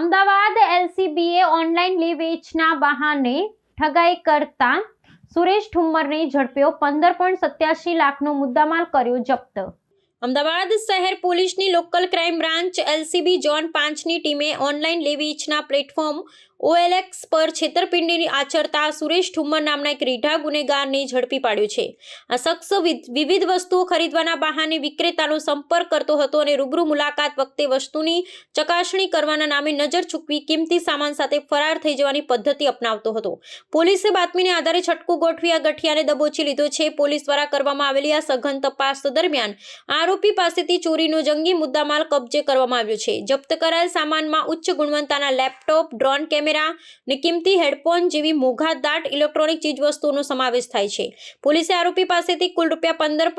Ahmedabad એલસીબીએ online લી વેચના બહાને ઠગાઈ કરતા સુરેશ ઠુમ્મરને ઝડપ્યો પંદર પોઈન્ટ સત્યાસી લાખનો મુદ્દામાલ કર્યો જપ્ત. અમદાવાદ શહેર પોલીસની local crime branch LCB zone પાંચની ટીમે ઓનલાઈન લેવી વેચના પ્લેટફોર્મ ઓએલએક્સ પર છેતરપિંડી આચરતા સુરેશ ઠુમ્મર નામના એક રીઢા ગુનેગારને ઝડપી પાડ્યો છે. આ શખ્સ વિવિધ વસ્તુઓ ખરીદવાના બહાને વિક્રેતાનો સંપર્ક કરતો હતો અને રૂબરૂ મુલાકાત વખતે વસ્તુની ચકાસણી કરવાના નામે નજર ચૂકવી કિંમતી સામાન સાથે ફરાર થઈ જવાની પદ્ધતિ અપનાવતો હતો. પોલીસે બાતમીને આધારે છટકું ગોઠવી આ ગઠિયાને દબોચી લીધો છે. પોલીસ દ્વારા કરવામાં આવેલી આ સઘન તપાસ દરમિયાન આરોપી પાસેથી ચોરીનો જંગી મુદ્દામાલ કબજે કરવામાં આવ્યો છે. જપ્ત કરાયેલ સામાનમાં ઉચ્ચ ગુણવત્તાના લેપટોપ, ડ્રોન કેમેરા અને કિંમતી હેડફોન જેવી મોઘાદાટ ઇલેક્ટ્રોનિક ચીજવસ્તુઓનો સમાવેશ થાય છે. પોલીસે આરોપી પાસેથી કુલ રૂપિયા પંદર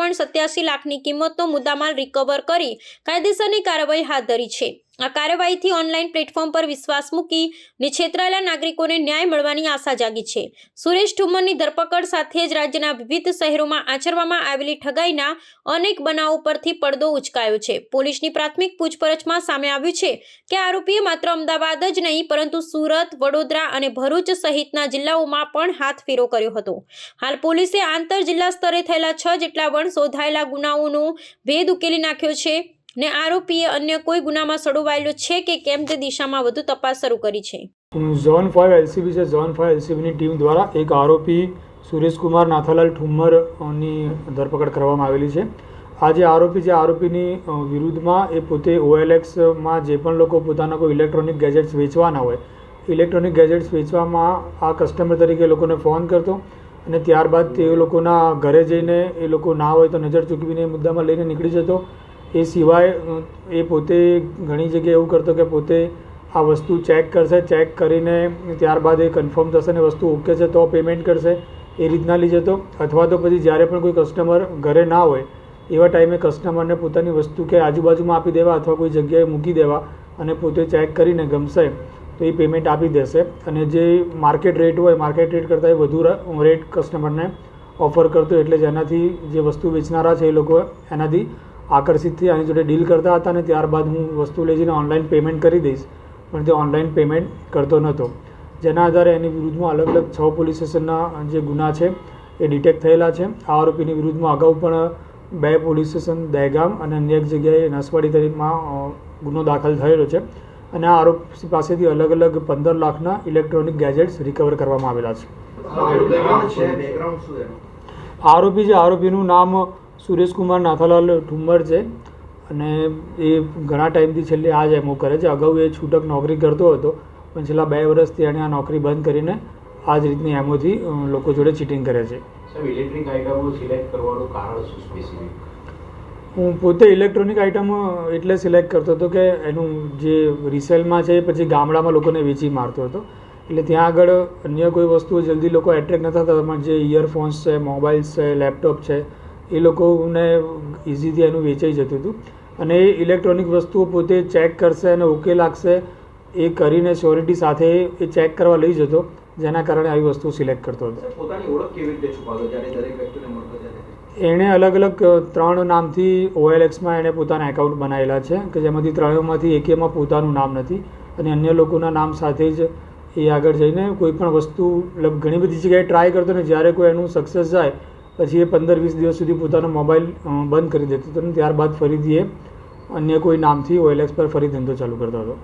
લાખની કિંમતનો મુદ્દામાલ રિકવર કરી કાયદેસરની કાર્યવાહી હાથ ધરી છે. આ કાર્યવાહીથી ઓનલાઈન પ્લેટફોર્મ પર વિશ્વાસ મૂકી ને છેતરાયેલા નાગરિકોને ન્યાય મળવાની આશા જાગી છે. સુરેશ ઠુમ્મરની ધરપકડ સાથે જ રાજ્યના વિવિધ શહેરોમાં આચરવામાં આવેલી ઠગાઈના અનેક બનાવો પરથી પડદો ઉચકાયો છે. પોલીસની પ્રાથમિક પૂછપરછમાં સામે આવ્યું છે કે આરોપીએ માત્ર અમદાવાદ જ નહીં, પરંતુ સુરત, વડોદરા અને ભરૂચ સહિતના જિલ્લાઓમાં પણ હાથ ફેરો કર્યો હતો. હાલ પોલીસે આંતર જિલ્લા સ્તરે થયેલા છ જેટલા વણ શોધાયેલા ગુનાઓનો ભેદ ઉકેલી નાખ્યો છે. ને આરોપીએ અન્ય કોઈ ગુનામાં સડોવાયેલો છે કે કેમ તે દિશામાં વધુ તપાસ શરૂ કરી છે. ઝોન ફાઇવ એલસીબી છે. ઝોન ફાઇવ એલસીબીની ટીમ દ્વારા એક આરોપી સુરેશકુમાર નાથાલાલ ઠુમ્મરની ધરપકડ કરવામાં આવેલી છે. આ જે આરોપી છે આરોપીની વિરુદ્ધમાં એ પોતે ઓએલએક્સમાં જે પણ લોકો પોતાના કોઈ ઇલેક્ટ્રોનિક ગેજેટ્સ વેચવાના હોય, ઇલેક્ટ્રોનિક ગેજેટ્સ વેચવામાં આ કસ્ટમર તરીકે લોકોને ફોન કરતો અને ત્યારબાદ તે લોકોના ઘરે જઈને એ લોકો ના હોય તો નજર ચૂકવીને એ મુદ્દામાં લઈને નીકળી જતો. એ સિવાય એ પોતે ઘણી જગ્યાએ એવું કરતો કે પોતે આ વસ્તુ ચેક કરશે, ચેક કરીને ત્યારબાદ એ કન્ફર્મ થશે ને વસ્તુ ઓકે છે તો પેમેન્ટ કરશે, એ રીતના લઈ જતો. અથવા તો પછી જ્યારે પણ કોઈ કસ્ટમર ઘરે ના હોય, એવા ટાઈમે કસ્ટમરને પોતાની વસ્તુ કે આજુબાજુમાં આપી દેવા અથવા કોઈ જગ્યાએ મૂકી દેવા અને પોતે ચેક કરીને ગમશે, તો એ પેમેન્ટ આપી દેશે. અને જે માર્કેટ રેટ હોય માર્કેટ રેટ કરતાં એ વધુ રેટ કસ્ટમરને ઓફર કરતો એટલે જેનાથી જે વસ્તુ વેચનારા છે એ લોકો એનાથી આકર્ષિત થઈ આની જોડે ડીલ કરતા હતા અને ત્યારબાદ હું વસ્તુ લઈ જઈને ઓનલાઈન પેમેન્ટ કરી દઈશ પણ તે ઓનલાઈન પેમેન્ટ કરતો નહોતો. જેના આધારે એની વિરુદ્ધમાં અલગ અલગ છ પોલીસ સ્ટેશનના જે ગુના છે એ ડિટેક્ટ થયેલા છે. આ આરોપીની વિરુદ્ધમાં અગાઉ પણ બે પોલીસ સ્ટેશન દહેગામ અને અન્ય એક જગ્યાએ નસવાડી તરીકમાં ગુનો દાખલ થયેલો છે અને આ આરોપી પાસેથી અલગ અલગ પંદર લાખના ઇલેક્ટ્રોનિક ગેજેટ્સ રિકવર કરવામાં આવેલા છે. આરોપી જે આરોપીનું નામ સુરેશકુમાર નાથાલાલ ઠુમ્મર છે. અને એ ઘણા ટાઈમથી છેલ્લે આ જ એમો કરે છે. અગાઉ એ છૂટક નોકરી કરતો હતો પણ છેલ્લા બે વર્ષથી એણે આ નોકરી બંધ કરીને આ જ રીતની એમોથી લોકો જોડે ચીટિંગ કરે છે. હું પોતે ઇલેક્ટ્રોનિક આઇટમ એટલે સિલેક્ટ કરતો હતો કે એનું જે રિસેલમાં છે એ પછી ગામડામાં લોકોને વેચી મારતો હતો. એટલે ત્યાં આગળ અન્ય કોઈ વસ્તુઓ જલ્દી લોકો એટ્રેક્ટ નતા થતા પણ જે ઇયરફોન્સ છે મોબાઈલ્સ છે લેપટોપ છે એ લોકોને ઇઝીથી એનું વેચાઈ જતું હતું. અને એ ઇલેક્ટ્રોનિક વસ્તુઓ પોતે ચેક કરશે અને ઓકે લાગશે એ કરીને શ્યોરિટી સાથે એ ચેક કરવા લઈ જતો જેના કારણે આવી વસ્તુ સિલેક્ટ કરતો હતો. એણે અલગ અલગ ત્રણ નામથી ઓએલએક્સમાં એણે પોતાના એકાઉન્ટ બનાવેલા છે કે જેમાંથી ત્રણેયમાંથી એકેમાં પોતાનું નામ નથી. અને અન્ય લોકોના નામ સાથે જ એ આગળ જઈને કોઈ પણ વસ્તુ મતલબ ઘણી બધી જગ્યાએ ટ્રાય કરતો ને જ્યારે કોઈ એનું સક્સેસ જાય પછી એ પંદર વીસ દિવસ સુધી પોતાનો મોબાઈલ બંધ કરી દેતો હતો અને ત્યારબાદ ફરીથી એ અન્ય કોઈ નામથી ઓએલએક્સ પર ફરી ધંધો ચાલુ કરતો હતો.